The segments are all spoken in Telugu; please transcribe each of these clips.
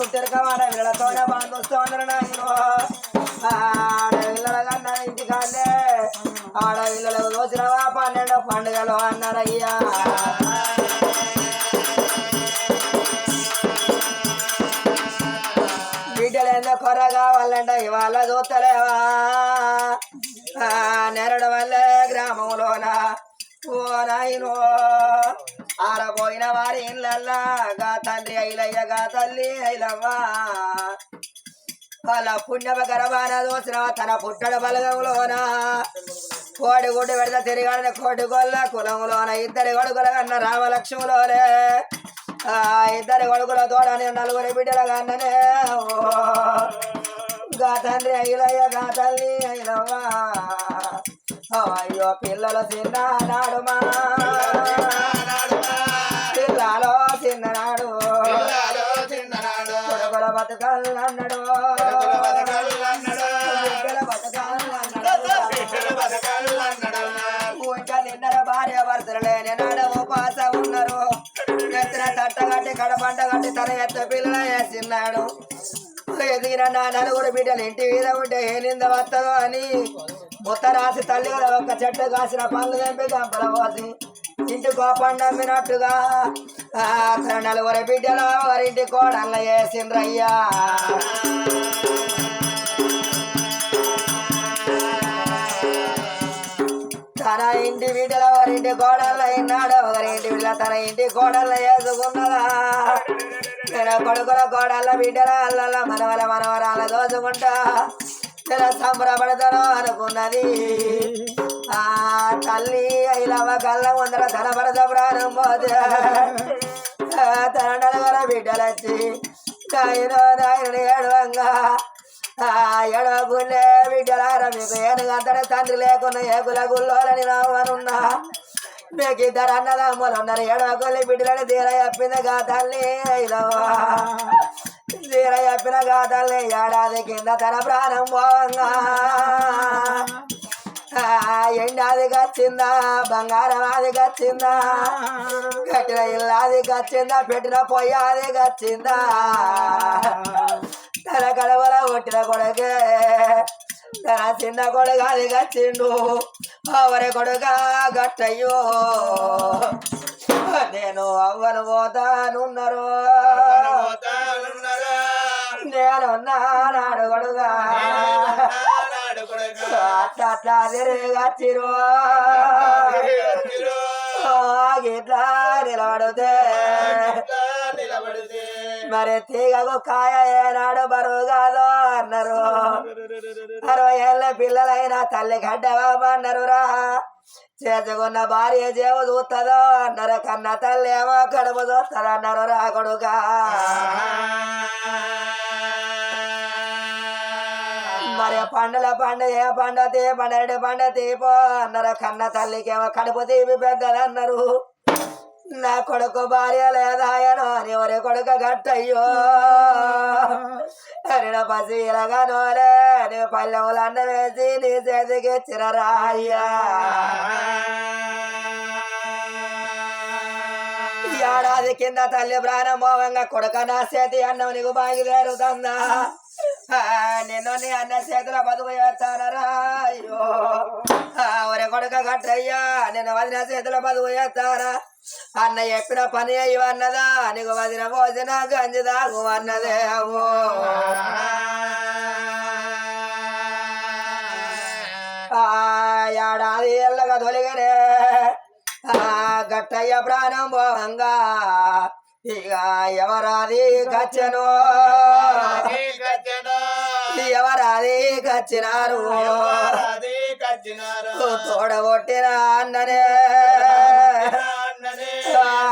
ఆడవిళ్ళతోనే సుట్టిరక ఆడవిళ్ళతోనే నాయన ఆడవిళ్ళ కన్నా ఇంటికాలే పన్నెండు పండుగలు అన్నారయ్యా. బిడ్డలు ఎంత కొర ఇవాళ చూస్తలేవా నెరడు వల్లే గ్రామంలోన ఓ నాయనో ఆడపోయిన వారి ఇళ్ళల్లా గా తండ్రి ఐలయ్య గా తల్లి ఐలవ్వా. వాళ్ళ పుణ్యమ గర్వాన దోసిన తన పుట్టడ బలగంలోన కోడి గుడ్డు పెడితే తిరిగాడిన కోటి గొల్ల కులంలోన ఇద్దరి కొడుకుల కన్న రామలక్ష్ములోనే. ఆ ఇద్దరి కొడుకుల తోడని నలుగురి బిడ్డల కన్ననే. గా తండ్రి అయిలయ్య గా తల్లి అయినవ్వా అయ్యో పిల్లలు చిన్ననాడుమా. మా కొడుకుల భార్య ఉన్నారు ఎత్తిన కట్టి కడపంట కట్టి తన ఎత్త పిల్లల వేసిన్నాడు ఎదిగిన నా నలుగురు బిడ్డలు ఇంటి మీద ఉంటే ఏ నింద వస్తుందో అని ముత్త రాసి తల్లి ఒక ఒక్క చెట్టు కాసిన పనులు తెంపి గంపల పోసి ఇంటి కోపం నమ్మినట్టుగా. తన నలుగురు బిడ్డలు వారింటి కోడళ్ళ వేసిండ్రయ్యా. తన ఇంటి బిడ్డల వారింటి కోడళ్ళ అయినాడు ఒకరింటి బిడ్డ తన ఇంటి కోడళ్ళ వేసుకున్నదా నేను కొడుకుల కోడళ్ళ బిడ్డల అల్లల మనవల మనవరాల దోచుకుంటా. నేను సంబరపడతాను అనుకున్నది ఆ తల్లి అయిలవ కళ్ళ ముందర తన భరత ప్రాణం పోతే ఆ, తన నాయనో నాయనని ఏడవంగా ఆ ఎడవకులే బిడ్డలార మీకు ఏనుగంతనే తండ్రి లేకున్నా ఏకుల గుల్లోలని రావనున్నా మీకు ఇద్దరు అన్నదమ్ములు ఉన్నారు. ఎడవకులి బిడ్డలని తీర చెప్పింది కా తల్లి అయిలవా తీర చెప్పిన గా తల్లి ఏడాది కింద తన ప్రాణం పోవంగా ఆ, ఎండాది కచ్చిందా బంగారం అది కచ్చిందా కట్టిన ఇల్లాది కచ్చిందా పెట్టిన పొయ్యాది కచ్చిందా తన కడవల కొట్టిన కొడుకే తన చిన్న కొడుకు అది కచ్చిండు అవరి కొడుక గట్టయ్యో నేను అవ్వను పోతానున్నారు నేను నాడు కొడుగా అట్లా తిరిగచ్చిరు గిట్లా నిలబడితే. మరి తీగకు కాయ ఏనాడు బరువు కాదు అన్నారు. అరవై ఏళ్ళ పిల్లలైన తల్లి గడ్డవా అన్నారు రా చేసుకున్న భార్య చేవు చూస్తుందో అన్నారు. కన్న తల్లి ఏమో కడుపు చూస్తుంది అన్నారు రా కొడుకా మరి పండల పండ ఏ పండ తే పండు పండ తీపో అన్నారు. కన్న తల్లికేమో కడుపు తీపి పెద్దలు అన్నారు. నా కొడుకు భార్య లేదాయనో అని ఎవరి కొడుకు గట్టయ్యో. అని పసి ఇలాగా నోలే నీ పల్లెములు అన్న వేసి నీ చేతికి ఇచ్చిన రాయ్యా ఏడాది కింద తల్లి ప్రారంభంగా కొడుక నా చేతి అన్నం నీకు బాగి జరుగుతుందా నిన్ను నీ అన్న చేతిలో బతుకు చేస్తానరా. అయ్యో. ఒరే కొడుక గట్టయ్యా నేను వదిన చేతిలో బతుకు చేస్తారా అన్న చెప్పిన పని ఇవన్నదా నీకు వదిన భోజన గంజి దాగు అన్నదే అవో ఆ ఏడాది ఎల్లగా తొలిగరే. గట్టయ్య ప్రాణం పోవంగా. ఇక ఎవరాది గచ్చను. ఎవరాది గచ్చినారు తోడగొట్టిన అన్ననే.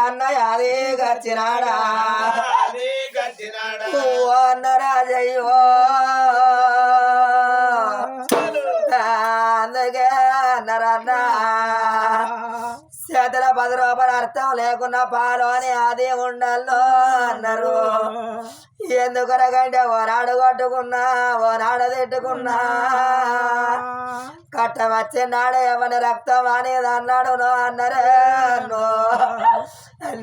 అన్నయ్య అది గచ్చినాడా ఓ అన్న రాజయ్యో. అందుకే అన్నరన్న. చేతుల పది రూపాయలు అర్థం లేకున్నా పాలు అని అది ఉండాలో అన్నారు. ఎందుకనకంటే ఓనాడు కొట్టుకున్నా ఓనాడు తిట్టుకున్నా. కట్ట వచ్చే నాడు ఏమని రక్తం అనేది అన్నాడు నో అన్నరే నో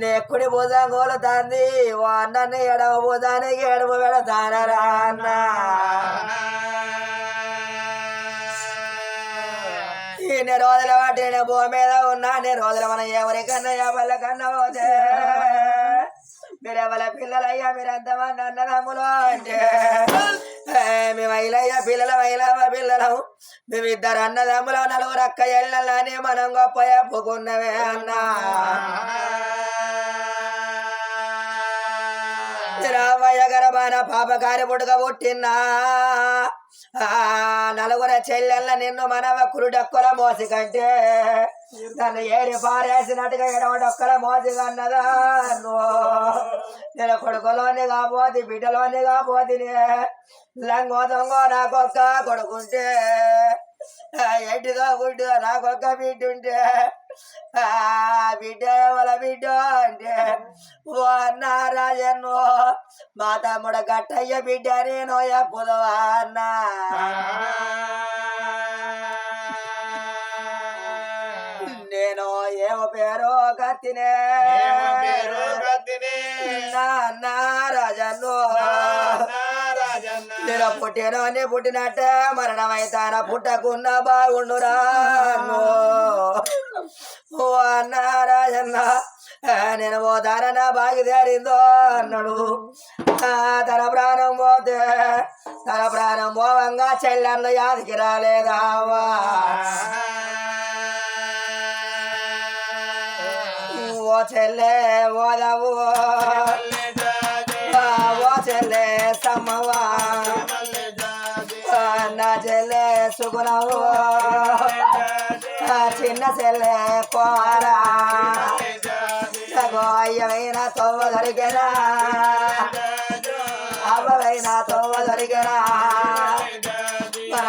నెక్కుడి భుజం కోలుతాంది ఓ అన్నని ఎడవ భుజానికి ఎడవ పెడతానరా అన్న. ఇన్ని రోజుల వాటి భూమి మీద ఉన్నా నేను రోజులు మనం ఎవరికన్నా ఎవరికన్నా పోతే. మీరెవల పిల్లలయ్యా? మీరు ఎంతమంది అన్నదమ్ములు అంటే? మేము ఐలయ్య పిల్లల ఐలవ పిల్లలం మేము ఇద్దరు అన్నదమ్ములు నలుగురు అక్క ఎళ్ళని మనం గొప్ప చెప్పుకున్నవే అన్నా. రామయ్య గర్భాన పాపకారి పుట్టుక పుట్టినా ఆ నలుగురు చెల్లెళ్ళ నిన్ను మనవ కురుడక్కుల మోసి కంటే నన్ను ఏరి పారేసినట్టుగా ఎడవడొక్కల మోసి మోజుగా నువ్వు నేను కొడుకులోని కాపోతే బిడ్డలోని కాబోతి లంగో దొంగ నాకొక్క కొడుకుంటే ఎడ్డుగా గుడ్డు నాకొక్క బిడ్డ ఉంటే ఆ బిడ్డ వాళ్ళ బిడ్డ అంటే ఓ అన్న రాజన్ను మా తమ్ముడు గట్టయ్య బిడ్డ నేను ఎప్పుదో అన్నా? నేను ఏమో పేరు కత్తినే రాజన్ను. నేను పుట్టిన అని పుట్టినట్టే మరణమైతాన. పుట్టకున్న బాగుండురా ఓ అన్న రాజన్న నేను పోతానన్న బాగిదేరిందో అన్నాడు. ఆ, తన ప్రాణం పోతే తన ప్రాణం పోవంగా చెల్లెళ్ళు యాదికి రాలేదావా? ఓ చెల్లె ఓదవు ఓ చెల్లె సమ్మవా నా చెల్లె సుగుణవు చిన్న చెల్లె కోరా. అయ్యవైన తొవ్వ దొరికెనా. అవ్వవైన తొవ్వ దొరికెనా. మన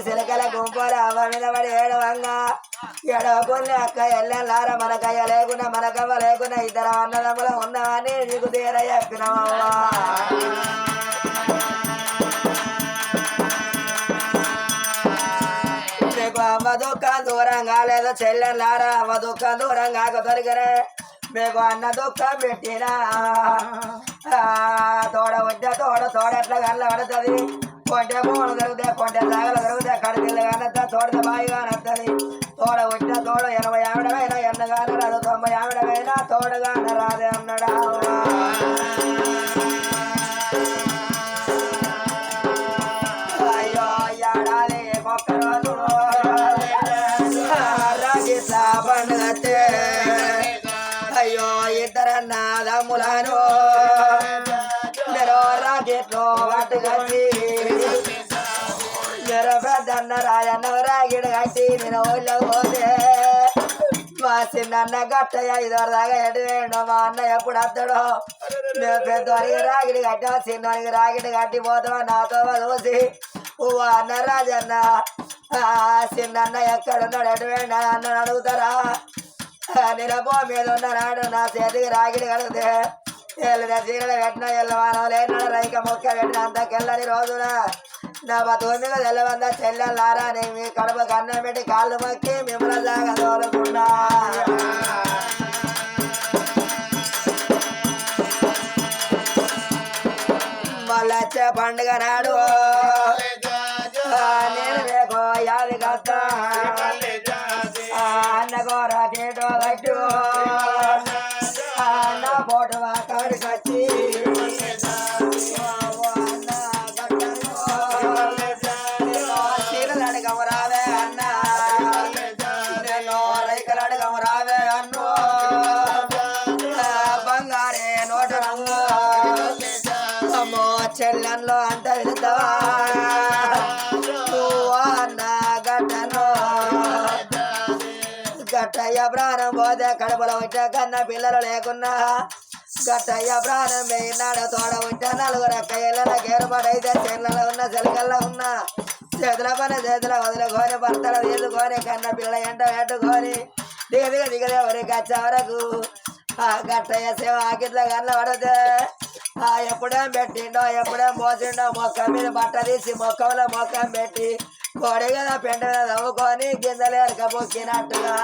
మెరనలు గుంపుల సిలకల గుంపల అవ్వ మీద ఏడవంగా ఎడవకుని అక్క ఎల్లెల్లార మనకయ్య లేకుండా మనకవ్వ లేకుండా ఇద్దరు అన్నదమ్ములు ఉన్నామని నీకు తీర చెప్పినవమ్మా మీకు అమ్మ దుఃఖం దూరం కాలేదు చెల్లెల్లారా అమ్మ దుఃఖం దూరం కాక దొరికరే మీకు అన్న దుఃఖం పెట్టినా. తోడ ఉంటే తోడ తోడ ఎట్లా కళ్ళ పడుతుంది. కొంటే మూడు దొరుకుతాయి కొంటే సాగలు దొరుకుతాయి కడతిల్లు కానత్తా తోడత బాయి కానత్తది. తోడ ఉంటే తోడ ఎనభై ఆవిడమైనా ఎన్నగాన రాదు తొంభై ఆవిడమైనా తోడగాన రాదే అన్నడా అయ్యో ఏడాది ఒక్క రోజు రాగిట్ల పండుగతే అయ్యో ఇద్దరన్న దమ్ములను. మీరు రాగిట్లో పట్టుకొచ్చి మీరు పెద్దన్న రాజన్న రాగిడు కట్టి నేను ఊళ్ళో పోతే. మా చిన్న గట్టయ్య ఇదివరకు దాకా ఎటు వేయండు మా అన్న ఎప్పుడు వస్తాడో. మేము పెద్దవారికి రాగిడి కట్టా చిన్నవారికి రాగిడి కట్టి పోతామా నాతో చూసి ఓ అన్న రాజన్న చిన్న ఎక్కడున్నాడు ఎటు వేయండి అని అన్న అడుగుతారా? నేను భూమి మీద ఉన్నాడు నా చేతికి రాగిడి కడిగితే వెళ్ళిన చీరలు పెట్టిన ఎల్లవానం లేనాడు రైక మొక్క పెట్టిన అంతకెళ్ళని రోజున? నా బతుకు మీద తెల్లవంద చెల్లెల్లారా నీ మీ కడుపు కన్నం పెట్టి కాళ్ళు మొక్కి మిమ్మల్ని దాకా తోలుకున్నా మళ్ళొచ్చే పండుగ నాడు. నేను రేపు యాది పోతే ఉంటే కన్న పిల్లలు లేకున్నా. గట్టయ్య ప్రాణం వేయినాడు తోడ ఉంటే నలుగురు అక్క ఇళ్ళ గేరుబడైతే ఉన్న చెలకల్లో ఉన్న. చేతుల పని చేతుల వదులుకొని భర్తలు తీసుకొని కన్న పిల్లల ఎంట పెట్టుకొని దిగ దిగ దిగదే ఎవరికి వచ్చే వరకు. ఆ గట్టయ్య సేవ ఆకిట్ల కన్న పడితే ఆ ఎప్పుడేం పెట్టిండో ఎప్పుడేం పోసిండో మొక్క మీద బట్ట తీసి మొక్కలో మొక్కం పెట్టి కోడి కదా పెంట మీద తవ్వుకొని గింజలు ఎరకపోక్కినట్టుగా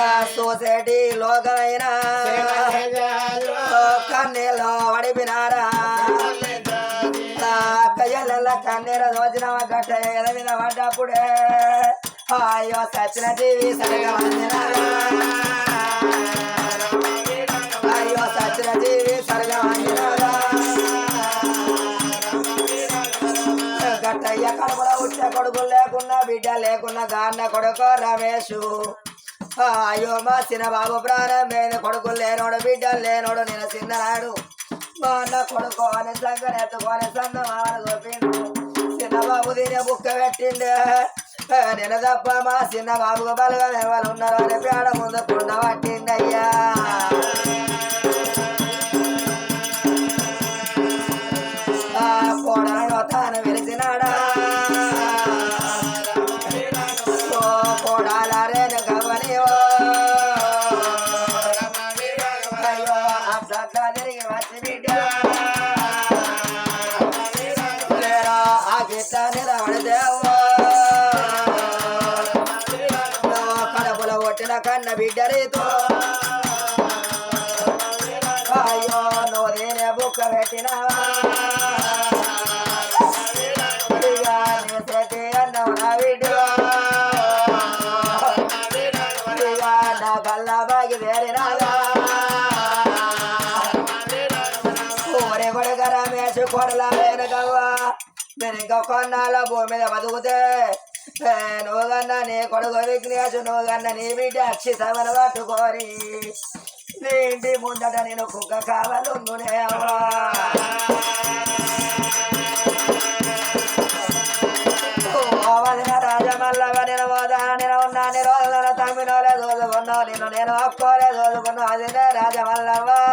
ఆ సొసైటీ లోకమైనా కన్నీలో వడిపినారా కయ్యల కన్నీర రోజున గట్ట మీద పడ్డప్పుడే అయ్యో సచిన జీవి సరిగా వందినారా అయ్యో సచిన జీవి సరిగా వందినారా గట్టయ్య కడుపులో ఉంటే కొడుకు లేకున్నా బిడ్డ లేకున్న గాన్న కొడుకు రమేషు అయ్యో మా చిన్న బాబు ప్రాణం మీద కొడుకు లేనోడు బిడ్డ లేనోడు నేను చిన్ననాడు. మా అన్న కొడుకు అని సంగన ఎత్తుకొని సన్నమాన చూపిండు చిన్న బాబు దీని బుక్క పెట్టిండే. నేను తప్ప మా చిన్న బాబుకు బలుగా ఎవరు ఉన్నారు అని పేడ ముందు కొండ పట్టిందయ్యా కల్లా బాగి వేరినాగా ఊరే బుక్క రమేష్ కొడలా వెనకవ్వా నేను ఇంకా కొన్నాళ్ళ భూమి మీద బతుకుతే నోగన్న నువ్వు నీ కొడుకు విఘ్నేశు నువ్వు నీ బిడ్డ అక్షితమన పట్టుకోరి. నీ ఇంటి ముందట నేను కుక్క కావాలి ఉండునే అవ్వా రాజమల్లవ నేను పోదా నేను అదే నేను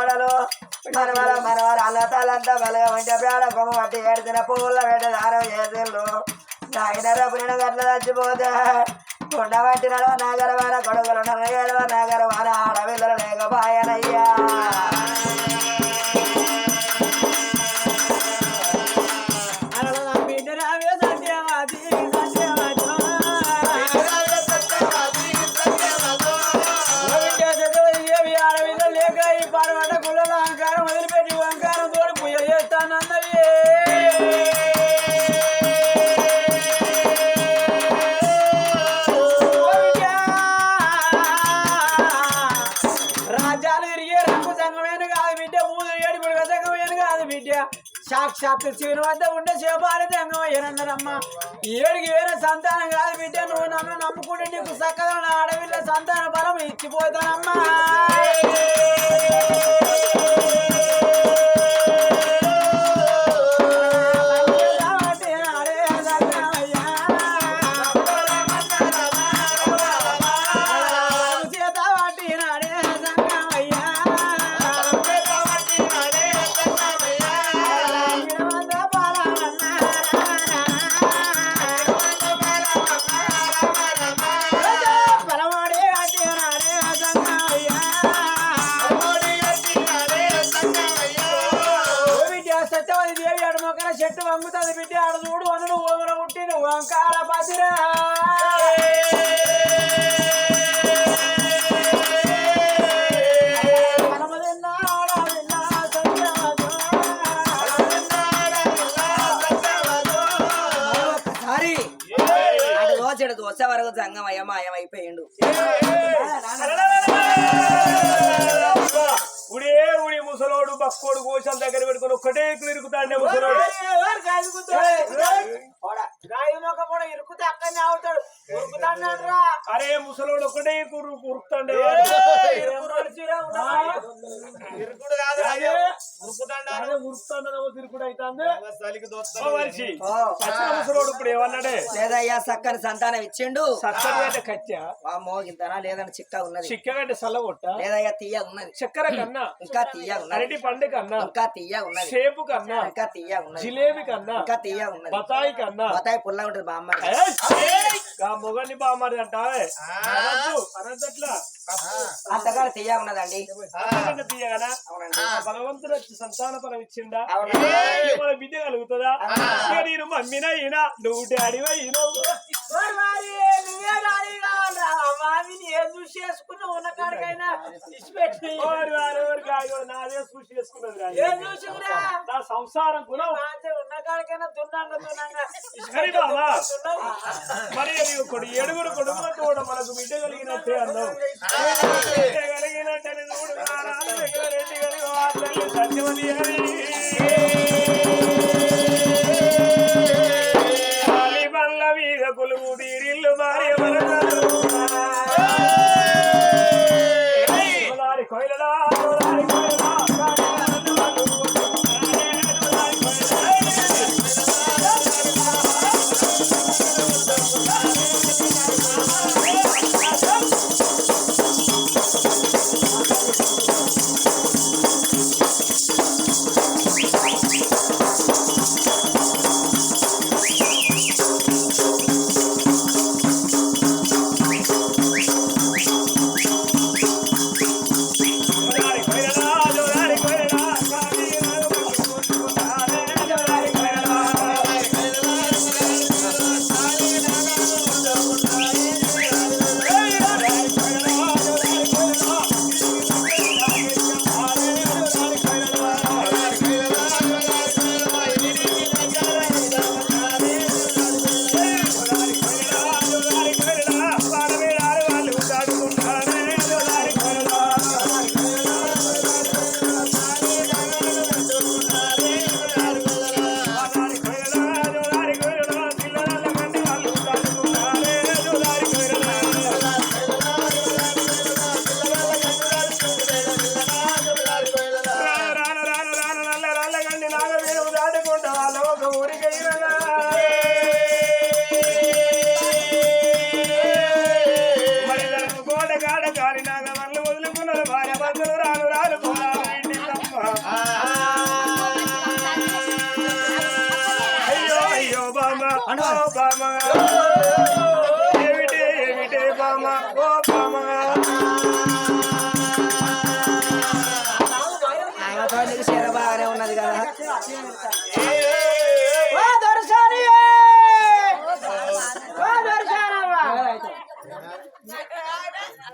కోడలు. మనవర మనవర అల్ల తలంతా బలగా ఉంటే పేడ కొమ్మ పట్టి ఏడిచిన పువ్వుల వెంట దారం చేసిళ్ళు నాయన రపున గట్ల చచ్చిపోతే కొండ పట్టినలో నాగరవార కొడుకులు నగరవ నాగరవార ఆడవిల్లలు లేకపోయానయ్యా. సాక్షాత్ శివుని వద్ద ఉండే శివపాలి సంగమయ్యనందరమ్మ ఏడికి వేరే సంతానం కాదు బిడ్డ నువ్వు నన్ను నమ్ముకుంటే నీకు సక్కదన అడవిలో సంతాన బలం ఇచ్చిపోతానమ్మా. ముసలోడు బక్కోడు కోశాల దగ్గర పెట్టుకొని ఒక్కటే ఇరుకుతాండే ముసలోడు. ఇరుకుతే. అవుతాడు? ఉరుకుతాడు అరే ముసలోడు ఒక్కటే కురు కురుకుతాండే. ఇరుకుడు కాదు అవుతాంది ముసలోడు ఇప్పుడు ఏమన్నాడే? లేదయ్యా చక్కని సంతానం ఇచ్చిండు. కత్య వామ్మో ఇంతనా లేదని చిక్క ఉన్నది. చిక్కగంటే సల్లగొట్ట లేదయ్యా తీయ ఉన్నది. చక్కెర కన్నా? ఇంకా తీయ ఉన్నది. అరటి పండు కన్నా? ఇంకా తీయ ఉన్నది. సేపు కన్నా? ఇంకా తీయ ఉన్నది. జిలేబి కన్నా? ఇంకా తీయ ఉన్నది. బతాయి కన్నా? బతాయి పుల్ల ఉంటుంది బామ్మ మొగని బామారి అంటావే అనద్దట్లా తీయ ఉన్నదండి తీయగనా? భగవంతుడు వచ్చి సంతాన పరం ఇచ్చిండా మన బిడ్డ కలుగుతుందా? నేను మమ్మీనైనా నువ్వు డాడీ అయినావు మరి మరి నువ్వే డాడీ కావాలరా మామిని ఏం చూసి చేసుకున్నావు ఉన్న కాడికైనా ఇచ్చిపెట్టి. నాదే సృష్టి చేసుకున్నది. ఏం నా సంసారం గుణం. ఉన్న కాడికైనా దున్నంగా దున్నంగా. మరి కొడు ఏడుగురు కొడుకులతో కూడా మనకు బిడ్డ కలిగినట్టే అన్నావు. బిడ్డ కలిగినట్టే చూడు రెడ్డి కలిగి బండ్ల మీద కొలువు తీరిల్లు భార్య భరతాలు. గోదారి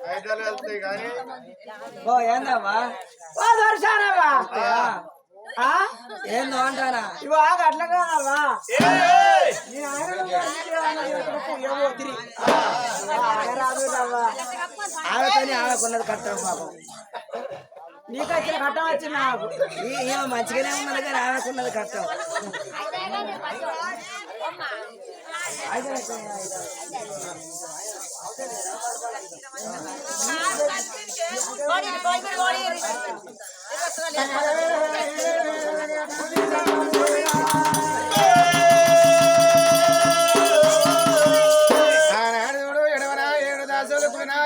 ఐదాలు వెళ్తాయి కానీ. ఓ ఏందమ్మా? ఓ ఆ? ఏందో అంటానా? ఇవా అట్లా కాదవ్వా నీ ఆయన ఏమో తిరిగి. రాదు అవ్వా ఆమెతోనే ఆమెకున్నది కట్టం పాపం. నీకు వచ్చిన కట్టం వచ్చింది నాకు. ఈ- ఈమె మంచిగానే ఉన్నది కానీ ఆమెకున్నది కట్టం. ఆనాడు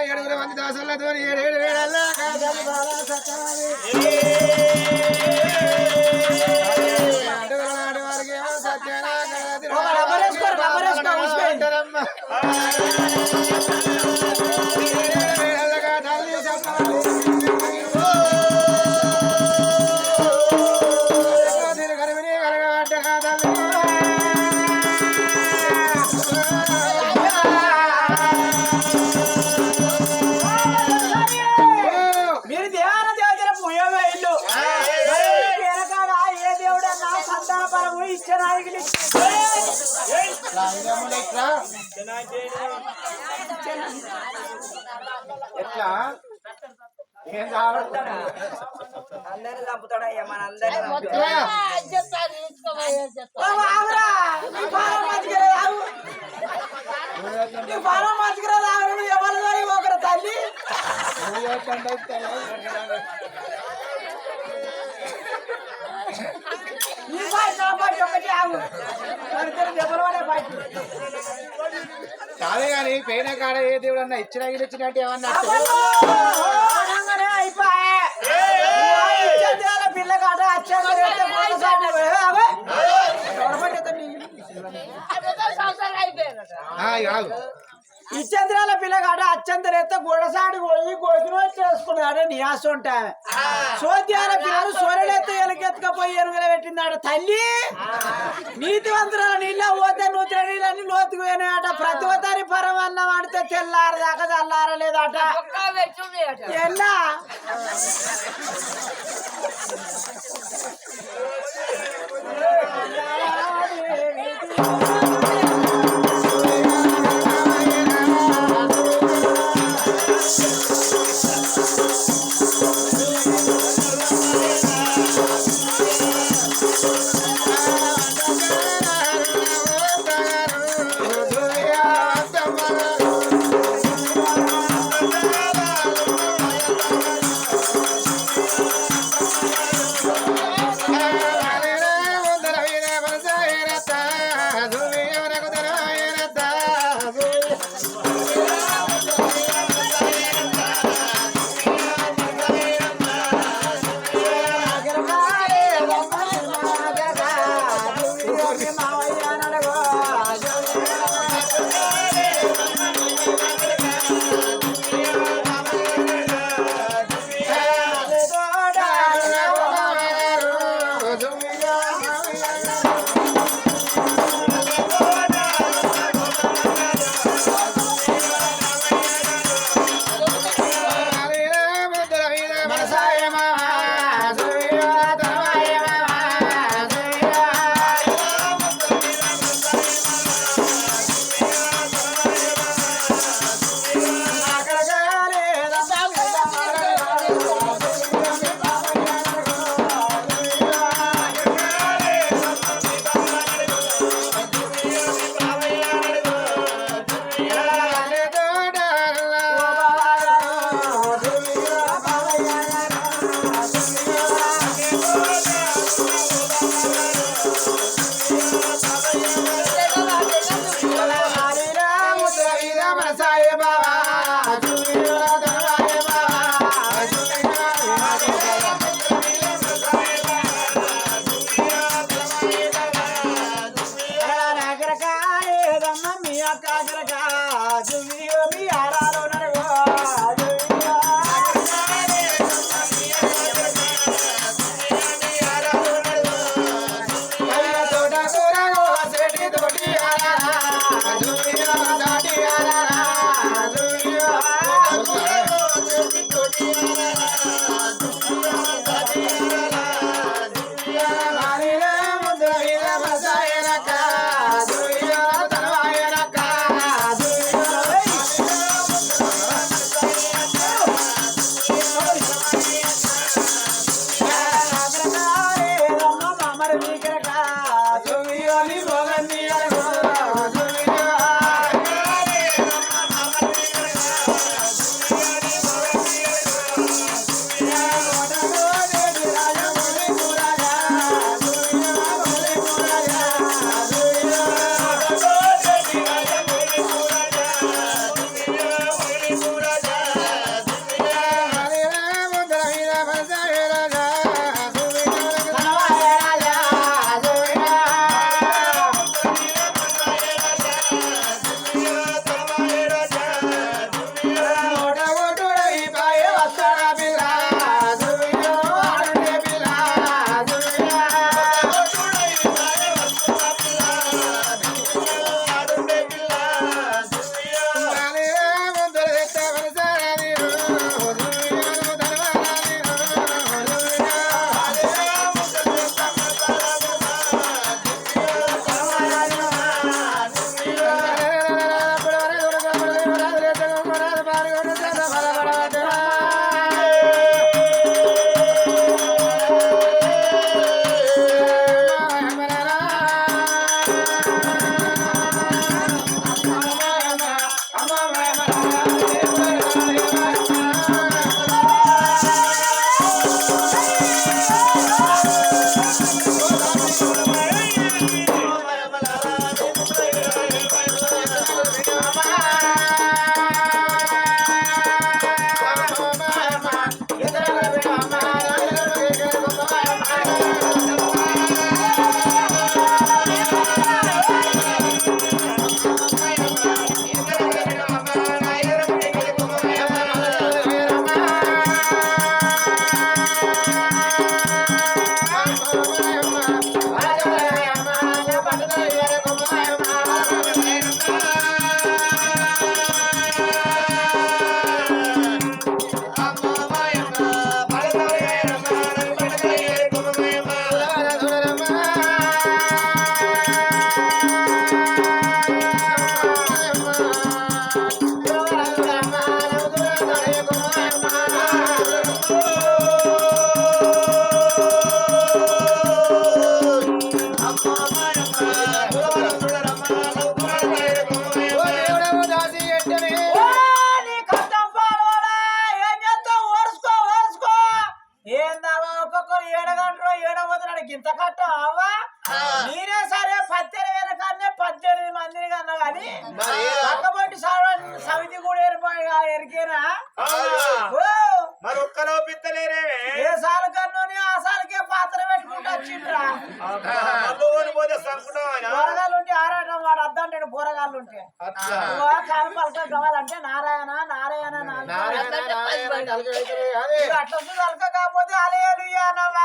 ఏడుగురు మంది దాసులతో ఏడేడు వేడల్లా కాదాలు బాగా సత్తాది. అడుగుల ఎట్లా? ఏం కావాలి? అందరిని చంపుతాడయ్యా మన అందరిని బాబు, ఆగురా. నీ పానం మంచిగా ఆగు. నీ పానం మంచిగా ఆగు. నువ్వు ఎవరు కానీ ఒకరు తల్లి? నీ బాయ్ నా బాయ్ ఒకటి ఆగు. ఇద్దరు దెబ్బలు పడే బాయ్. కాదే కానీ పేన కాడ ఏ దేవుడు అన్నా ఇచ్చిన గిడ ఇచ్చినట్టు ఏమన్నా పిల్ల ఇచ్చంద్రాల పిల్లగాడ అచ్చంతరెత్త గొడసాడి పోయి గోకిన చేసుకున్నాడు నీ ఆశ ఉంటామె సోద్యాల పిల్లలు సొరలెత్త ఎలకెత్తుకపోయి ఎనుగల పెట్టిందాడ. తల్లి నీతివంతురాల నీళ్ళ పోతే నూతిన నీళ్ళని లోతుకు పోయినాయట. ప్రతి ఒక్కరి పరమన్నం ఆడితే తెల్లారు దాకా చల్లారలేదట. ఎన్నా